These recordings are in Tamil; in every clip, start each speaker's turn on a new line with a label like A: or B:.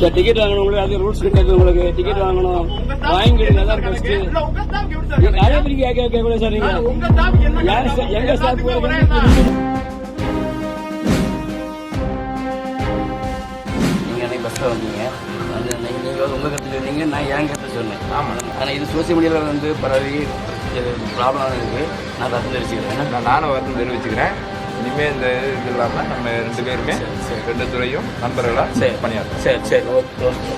A: சார் டிக்கெட் வாங்கணும் உங்களுக்கு. அது ரூல்ஸ் கிடையாது உங்களுக்கு. டிக்கெட் வாங்கணும். வாங்கிடுங்க அதான் ஃபர்ஸ்ட் நிறைய பேருக்கு கேட்க கேட்க கூட சார் நீங்க. யார் சார் எங்க சார் போறீங்க நீங்க பஸ்ல வந்தீங்க. வந்து அன்னைக்கு நீங்க உங்க கருத்து சொன்னீங்க. நான் என் கருத்து சொன்னேன்? ஆமா. ஆனா இது சோசியல் மீடியால வந்து பரவி ப்ராப்ளம் இருக்கு நான் ரத்து தெரிவிச்சுக்கிறேன்
B: நான் நானும் வருத்தம் தெரிவிச்சுக்கிறேன் இனிமே இந்த இது இல்லாம நம்ம ரெண்டு பேருமே ரெண்டு துறையும் நண்பர்களா பணியாற்றோம்
A: சரி சரி. Okay okay.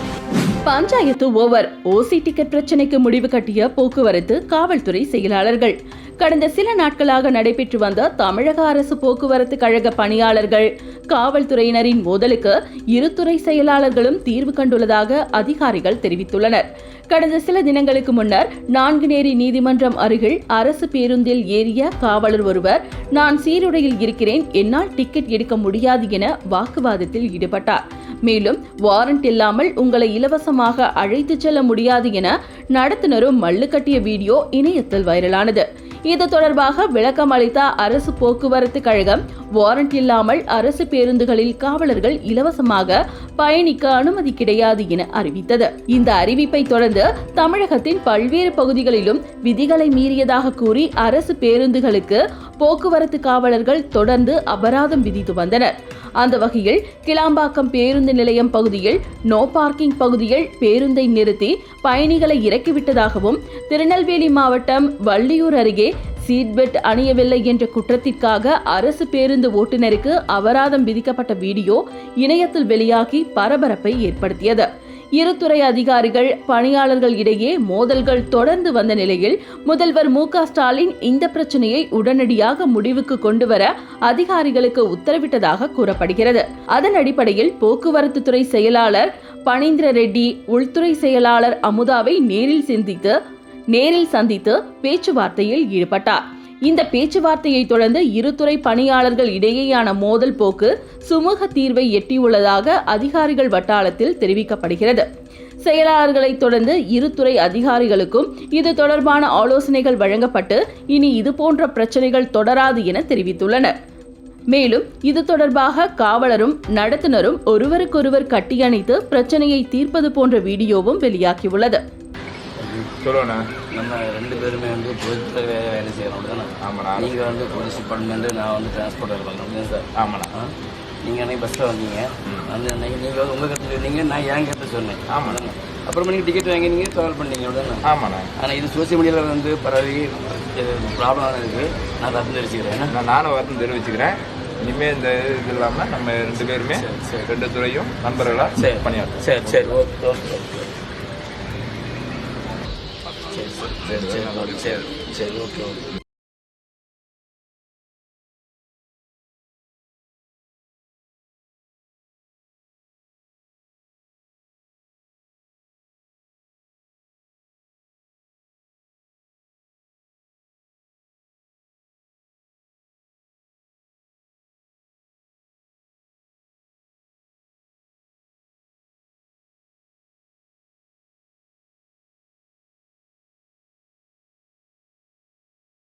C: Panchayat over. OC ticket பிரச்சனைக்கு முடிவு கட்டிய போக்குவரத்து காவல்துறை செயலாளர்கள். கடந்த சில நாட்களாக நடைபெற்று வந்த தமிழக அரசு போக்குவரத்து கழக பணியாளர்கள் காவல்துறையினரின் மோதலுக்கு இருதுறை செயலாளர்களும் தீர்வு கண்டுள்ளதாக அதிகாரிகள் தெரிவித்துள்ளனர். கடந்த சில தினங்களுக்கு முன்னர் நான்குநேரி நீதிமன்றம் அருகில் அரசு பேருந்தில் ஏறிய காவலர் ஒருவர் நான் சீருடையில் இருக்கிறேன் என்னால் டிக்கெட் எடுக்க முடியாது என வாக்குவாதத்தில் ஈடுபட்டார். மேலும் வாரண்ட் இல்லாமல் உங்களை இலவசமாக அழைத்துச் செல்ல முடியாது என நடத்துனரும் மல்லு கட்டிய வீடியோ இணையத்தில் வைரலானது. இது தொடர்பாக விளக்கம் அளித்த அரசு போக்குவரத்து கழகம் வாரண்ட் இல்லாமல் அரசு பேருந்துகளில் காவலர்கள் இலவசமாக பயணிக்க அனுமதி கிடையாது என அறிவித்தது. இந்த அறிவிப்பை தொடர்ந்து தமிழகத்தின் பல்வேறு பகுதிகளிலும் விதிகளை மீறியதாக கூறி அரசு பேருந்துகளுக்கு போக்குவரத்து காவலர்கள் தொடர்ந்து அபராதம் விதித்து வந்தனர். அந்த வகையில் கிளாம்பாக்கம் பேருந்து நிலையம் பகுதியில் நோ பார்க்கிங் பகுதியில் பேருந்தை நிறுத்தி பயணிகளை இறக்கிவிட்டதாகவும் திருநெல்வேலி மாவட்டம் வள்ளியூர் அருகே சீட் பெல்ட் அணியவில்லை என்ற குற்றத்திற்காக அரசு பேருந்து ஓட்டுநருக்கு அபராதம் விதிக்கப்பட்ட வீடியோ இணையத்தில் வெளியாகி பரபரப்பை ஏற்படுத்தியது. இருதுறை அதிகாரிகள் பணியாளர்கள் இடையே மோதல்கள் தொடர்ந்து வந்த நிலையில் முதல்வர் மு ஸ்டாலின் இந்த பிரச்சனையை உடனடியாக முடிவுக்கு கொண்டு வர அதிகாரிகளுக்கு உத்தரவிட்டதாக கூறப்படுகிறது. அதன் அடிப்படையில் போக்குவரத்து துறை செயலாளர் பனீந்திர ரெட்டி உள்துறை செயலாளர் அமுதாவை நேரில் சந்தித்து நேரில் சந்தித்து பேச்சுவார்த்தையில் ஈடுபட்டார். இந்த பேச்சுவார்த்தையை தொடர்ந்து இருதுறை பணியாளர்கள் இடையேயான மோதல் போக்கு சுமூக தீர்வை எட்டியுள்ளதாக அதிகாரிகள் வட்டாரத்தில் தெரிவிக்கப்படுகிறது. செயலாளர்களை தொடர்ந்து இருதுறை அதிகாரிகளுக்கும் இது தொடர்பான ஆலோசனைகள் வழங்கப்பட்டு இனி இதுபோன்ற பிரச்சனைகள் தொடராது என தெரிவித்துள்ளனர். மேலும் இது தொடர்பாக காவலரும் நடத்துனரும் ஒருவருக்கொருவர் கட்டியணைத்து பிரச்சனையை தீர்ப்பது போன்ற வீடியோவும் வெளியாகியுள்ளது.
B: சொல்லுண்ணா.
A: நம்ம ரெண்டு பேருமே வந்து பொதுத்துறை வேலை செய்யறோம். தானே
B: ஆமாண்ணா.
A: நீங்கள் வந்து போலீஸ் டிபார்ட்மெண்ட் நான் வந்து டிரான்ஸ்போர்ட் வேலை பார்க்குறேன் சார்?
B: ஆமாண்ணா.
A: நீங்கள் அன்னைக்கு பஸ்ஸில் வந்தீங்க? வந்து அன்னைக்கு நீங்கள் உங்கள் கருத்து சொன்னீங்க நான் என் கருத்து சொன்னேன்.
B: ஆமாண்ணா.
A: அப்புறமா நீங்கள் டிக்கெட் வாங்கி நீங்கள் ட்ராவல் பண்ணீங்க. அப்படிதானே?
B: ஆமாண்ணா.
A: ஆனால் இது சோசியல் மீடியாவில் வந்து பரவி ப்ராப்ளம் இருக்கு. நான் ரத்து தெரிவிச்சுக்கிறேன்
B: நான் நானும் வருத்தம் தெரிவிச்சுக்கிறேன் இனிமே இந்த இது இல்லாம நம்ம ரெண்டு பேருமே ரெண்டு துறையும் நண்பர்களா பணியாற்றோம்
A: சரி சரி. Okay okay. ஓகே சரி சரி சரி சரி சரி சரி ஓகே ஓகே